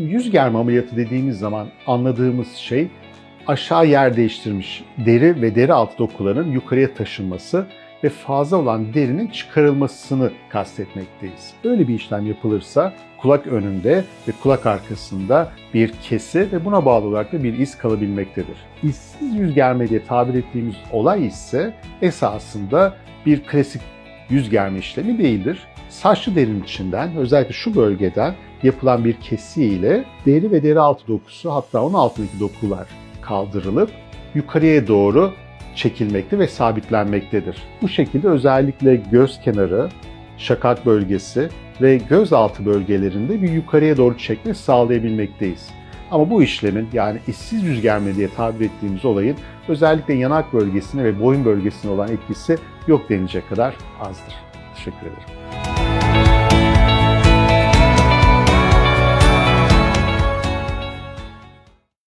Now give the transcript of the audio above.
Şimdi yüz germe ameliyatı dediğimiz zaman anladığımız şey aşağı yer değiştirmiş deri ve deri altı dokuların yukarıya taşınması ve fazla olan derinin çıkarılmasını kastetmekteyiz. Böyle bir işlem yapılırsa kulak önünde ve kulak arkasında bir kesi ve buna bağlı olarak da bir iz kalabilmektedir. İzsiz yüz germe diye tabir ettiğimiz olay ise esasında bir klasik yüz germe işlemi değildir. Saçlı derinin içinden özellikle şu bölgeden yapılan bir kesi ile deri ve deri altı dokusu hatta onun altındaki dokular kaldırılıp yukarıya doğru çekilmekte ve sabitlenmektedir. Bu şekilde özellikle göz kenarı, şakak bölgesi ve göz altı bölgelerinde bir yukarıya doğru çekme sağlayabilmekteyiz. Ama bu işlemin yani işsiz yüz germe diye tabir ettiğimiz olayın özellikle yanak bölgesine ve boyun bölgesine olan etkisi yok denilecek kadar azdır. Teşekkür ederim.